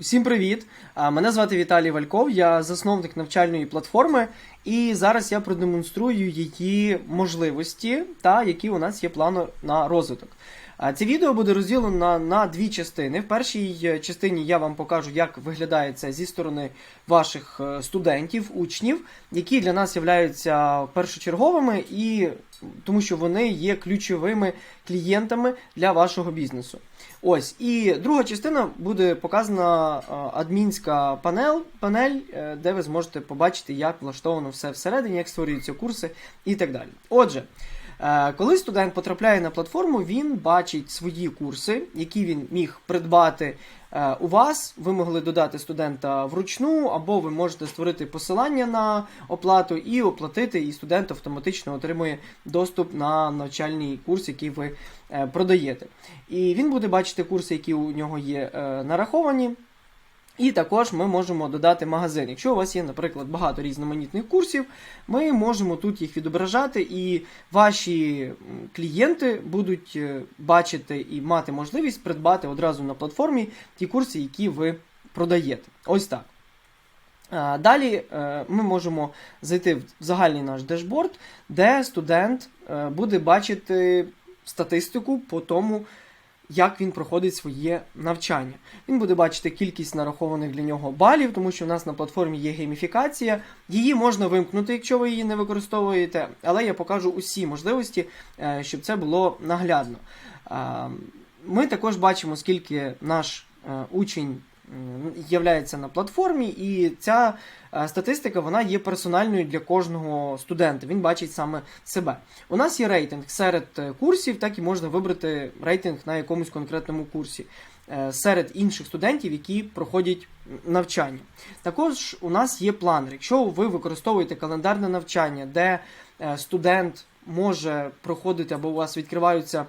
Усім привіт! Мене звати Віталій Вальков, я засновник навчальної платформи, і зараз я продемонструю її можливості та які у нас є плани на розвиток. Це відео буде розділено на, дві частини. В першій е, частині я вам покажу, як виглядає це зі сторони ваших е, студентів, учнів, які для нас являються першочерговими, і тому що вони є ключовими клієнтами для вашого бізнесу. Ось, і друга частина буде показана е, адмінська панель, панель, де ви зможете побачити, як влаштовано все всередині, як створюються курси і так далі. Отже, коли студент потрапляє на платформу, він бачить свої курси, які він міг придбати е, у вас. Ви могли додати студента вручну, або ви можете створити посилання на оплату і оплатити, і студент автоматично отримує доступ на навчальний курс, який ви е, продаєте. І він буде бачити курси, які у нього є е, нараховані. І також ми можемо додати магазин. Якщо у вас є, наприклад, багато різноманітних курсів, ми можемо тут їх відображати, і ваші клієнти будуть е, бачити і мати можливість придбати одразу на платформі ті курси, які ви продаєте. Ось так. Далі е, ми можемо зайти в загальний наш дешборд, де студент е, буде бачити статистику по тому, як він проходить своє навчання. Він буде бачити кількість нарахованих для нього балів, тому що в нас на платформі є гейміфікація. Її можна вимкнути, якщо ви її не використовуєте, але я покажу усі можливості, е, щоб це було наглядно. Ми також бачимо, скільки наш е, учень являється на платформі, і ця е, статистика вона є персональною для кожного студента. Він бачить саме себе. У нас є рейтинг серед е, курсів, так і можна вибрати рейтинг на якомусь конкретному курсі е, серед інших студентів, які проходять навчання. Також у нас є планер. Якщо ви використовуєте календарне навчання, де студент може проходити або у вас відкриваються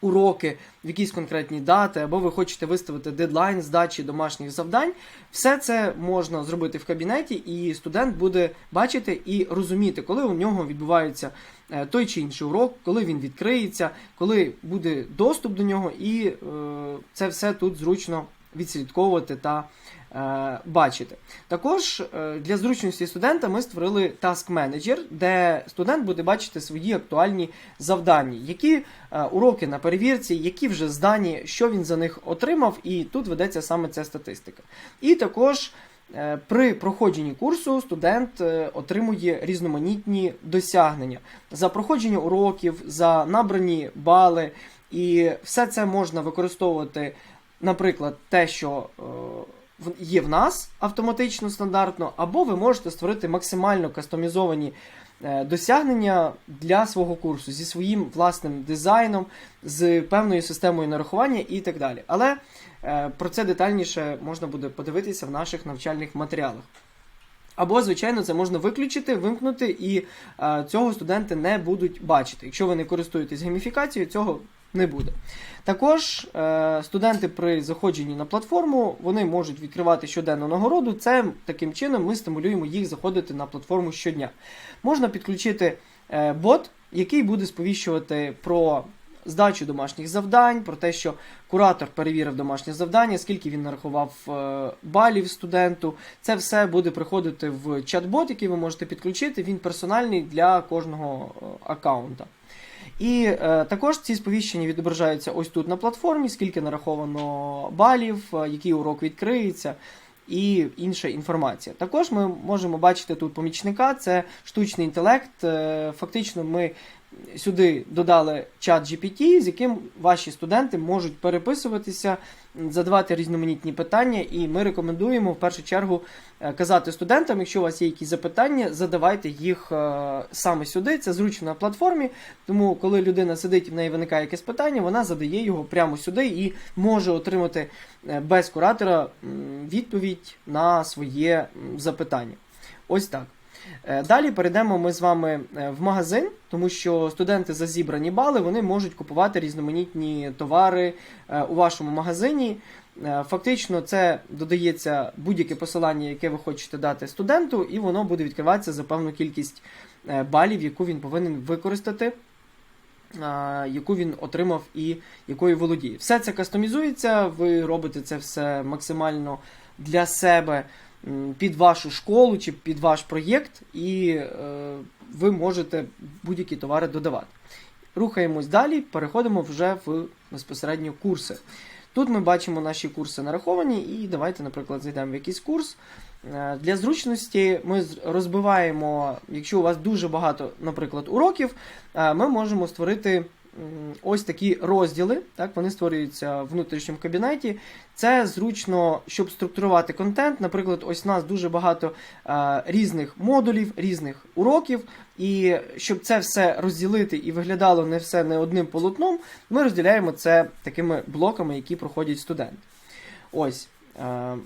уроки в якісь конкретні дати, або ви хочете виставити дедлайн здачі домашніх завдань, все це можна зробити в кабінеті, і студент буде бачити і розуміти, коли у нього відбувається е, той чи інший урок, коли він відкриється, коли буде доступ до нього, і е, це все тут зручно відслідковувати та е, бачити. Також е, для зручності студента ми створили Task Manager, де студент буде бачити свої актуальні завдання, які е, уроки на перевірці, які вже здані, що він за них отримав, і тут ведеться саме ця статистика. І також. е, При проходженні курсу студент е, отримує різноманітні досягнення за проходження уроків, за набрані бали, і все це можна використовувати наприклад, те, що е, є в нас автоматично стандартно, або ви можете створити максимально кастомізовані е, досягнення для свого курсу зі своїм власним дизайном, з певною системою нарахування і так далі. Але е, про це детальніше можна буде подивитися в наших навчальних матеріалах. Або, звичайно, це можна виключити, вимкнути, і е, цього студенти не будуть бачити. Якщо ви не користуєтесь гейміфікацією, цього не буде. Також е, студенти при заходженні на платформу вони можуть відкривати щоденну нагороду. Це таким чином ми стимулюємо їх заходити на платформу щодня. Можна підключити е, бот, який буде сповіщувати про здачу домашніх завдань, про те, що куратор перевірив домашнє завдання, скільки він нарахував е, балів студенту. Це все буде приходити в чат-бот, який ви можете підключити. Він персональний для кожного аккаунта. І е, також ці сповіщення відображаються ось тут на платформі, скільки нараховано балів, е, який урок відкриється. І інша інформація. Також ми можемо бачити тут помічника, це штучний інтелект. Е, Фактично, ми сюди додали чат GPT, з яким ваші студенти можуть переписуватися, задавати різноманітні питання, і ми рекомендуємо в першу чергу е, казати студентам, якщо у вас є якісь запитання, задавайте їх е, саме сюди. Це зручно на платформі. Тому, коли людина сидить і в неї виникає якесь питання, вона задає його прямо сюди і може отримати е, без куратора відповідь на своє запитання. Ось так. Е, Далі перейдемо ми з вами е, в магазин, тому що студенти за зібрані бали вони можуть купувати різноманітні товари е, у вашому магазині. Фактично, це додається будь-яке посилання, яке ви хочете дати студенту, і воно буде відкриватися за певну кількість балів, яку він повинен використати яку він отримав і якою володіє. Все це кастомізується, ви робите це все максимально для себе під вашу школу чи під ваш проєкт, і е, ви можете будь-які товари додавати. Рухаємось далі, переходимо вже в безпосередньо курси. Тут ми бачимо наші курси нараховані, і давайте, наприклад, зайдемо в якийсь курс. Е, Для зручності ми розбиваємо, якщо у вас дуже багато, наприклад, уроків, е, ми можемо створити ось такі розділи. Так, вони створюються в внутрішньому кабінеті. Це зручно, щоб структурувати контент. Наприклад, ось у нас дуже багато е, різних модулів, різних уроків. І щоб це все розділити і виглядало не все не одним полотном, ми розділяємо це такими блоками, які проходять студенти. Ось. е,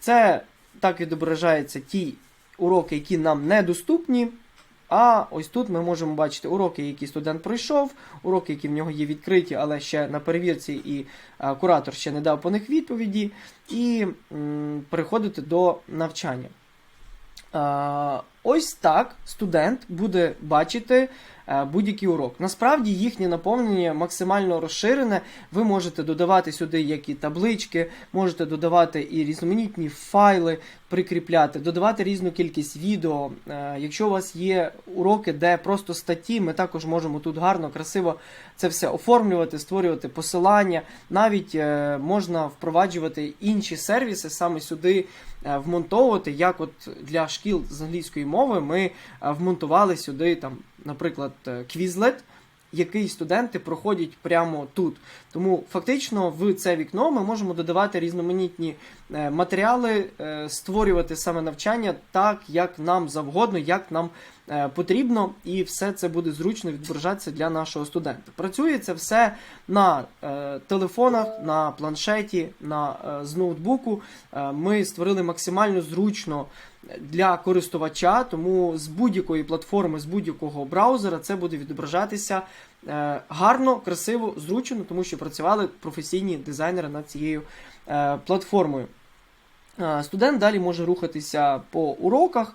Це так відображаються ті уроки, які нам недоступні. А ось тут ми можемо бачити уроки, які студент пройшов, уроки, які в нього є відкриті, але ще на перевірці, і куратор ще не дав по них відповіді, і переходити до навчання. Ось так студент буде бачити е, будь-який урок. Насправді їхнє наповнення максимально розширене. Ви можете додавати сюди як і таблички, можете додавати і різноманітні файли, прикріпляти, додавати різну кількість відео. Е, Якщо у вас є уроки, де просто статті, ми також можемо тут гарно, красиво це все оформлювати, створювати посилання. Навіть е, можна впроваджувати інші сервіси саме сюди вмонтовувати, як от для шкіл з англійської мови ми е, вмонтували сюди, там, наприклад, Quizlet, який студенти проходять прямо тут. Тому фактично в це вікно ми можемо додавати різноманітні е, матеріали, е, створювати саме навчання так, як нам завгодно, як нам потрібно, і все це буде зручно відображатися для нашого студента. Працює це все на телефонах, на планшеті, на з ноутбуку. Ми створили максимально зручно для користувача, тому з будь-якої платформи, з будь-якого браузера це буде відображатися е, гарно, красиво, зручно, тому що працювали професійні дизайнери над цією е, платформою. Е, Студент далі може рухатися по уроках,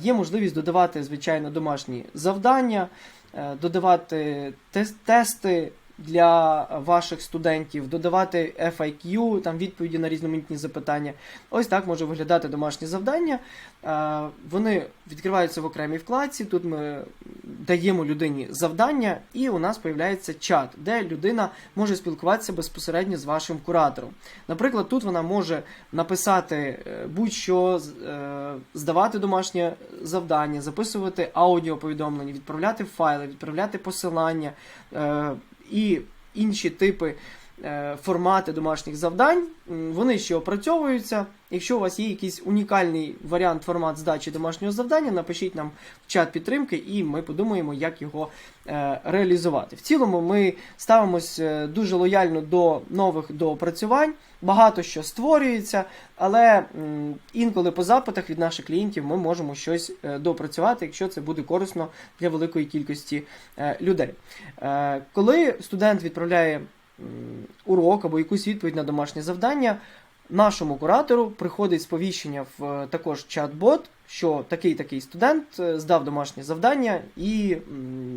є можливість додавати, звичайно, домашні завдання, додавати тес- тести для ваших студентів, додавати FIQ, там відповіді на різноманітні запитання. Ось так може виглядати домашні завдання. Е, Вони відкриваються в окремій вкладці. Тут ми даємо людині завдання, і у нас появляється чат, де людина може спілкуватися безпосередньо з вашим куратором. Наприклад, тут вона може написати е, будь-що, е, здавати домашнє завдання, записувати аудіоповідомлення, відправляти файли, відправляти посилання і інші типи. е, Формати домашніх завдань, вони ще опрацьовуються. Якщо у вас є якийсь унікальний варіант формат здачі домашнього завдання, напишіть нам в чат підтримки, і ми подумаємо, як його е, реалізувати. В цілому ми ставимось е, дуже лояльно до нових доопрацювань, багато що створюється, але інколи по запитах від наших клієнтів ми можемо щось е, доопрацювати, якщо це буде корисно для великої кількості людей. Коли студент відправляє урок або якусь відповідь на домашнє завдання, нашому куратору приходить сповіщення в е, також чат-бот, що такий такий студент е, здав домашнє завдання, і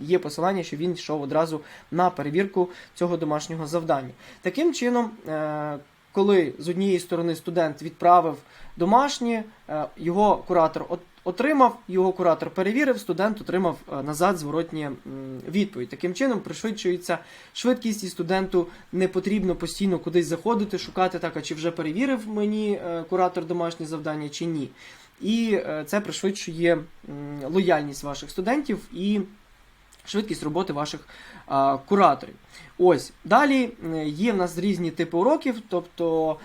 є посилання, що він йшов одразу на перевірку цього домашнього завдання. Таким чином, е, коли з однієї сторони студент відправив домашнє, е, його куратор отримав, його куратор перевірив, студент отримав е, назад зворотнє м, відповідь. Таким чином пришвидшується швидкість, і студенту не потрібно постійно кудись заходити, шукати так, а чи вже перевірив мені е, куратор домашнє завдання, чи ні. І е, це пришвидшує лояльність ваших студентів і швидкість роботи ваших кураторів. Ось далі є в нас різні типи уроків, тобто.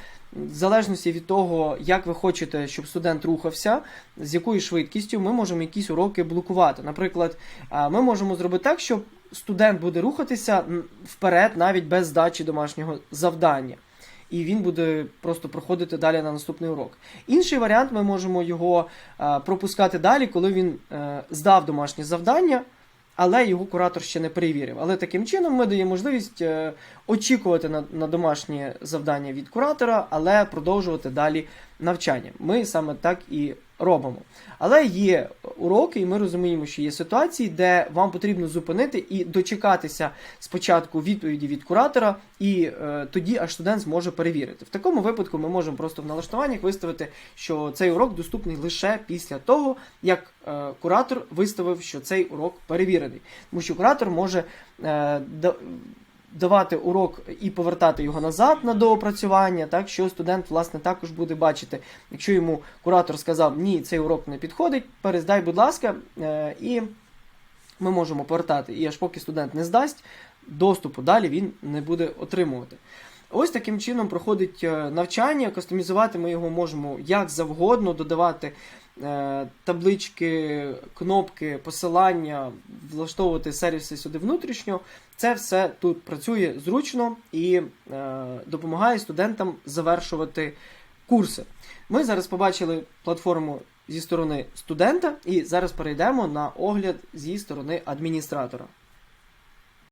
В залежності від того, як ви хочете, щоб студент рухався, з якою швидкістю ми можемо якісь уроки блокувати. Наприклад, ми можемо зробити так, щоб студент буде рухатися вперед навіть без здачі домашнього завдання. І він буде просто проходити далі на наступний урок. Інший варіант, ми можемо його пропускати далі, коли він е, здав домашнє завдання, але його куратор ще не перевірив. Але таким чином ми даємо можливість е, очікувати на, на домашнє завдання від куратора, але продовжувати далі навчання. Ми саме так і робимо. Але є уроки, і ми розуміємо, що є ситуації, де вам потрібно зупинити і дочекатися спочатку відповіді від куратора, і е, тоді аж студент зможе перевірити. В такому випадку ми можемо просто в налаштуваннях виставити, що цей урок доступний лише після того, як е, куратор виставив, що цей урок перевірений. Тому що куратор може е, давати урок і повертати його назад на доопрацювання, так що студент власне також буде бачити, якщо йому куратор сказав ні, цей урок не підходить, перездай, будь ласка, е, і ми можемо повертати. І аж поки студент не здасть, доступу далі він не буде отримувати. Ось таким чином проходить е, навчання. Кастомізувати ми його можемо як завгодно, додавати таблички, кнопки, посилання, влаштовувати сервіси сюди внутрішньо. Це все тут працює зручно і е, допомагає студентам завершувати курси. Ми зараз побачили платформу зі сторони студента, і зараз перейдемо на огляд зі сторони адміністратора.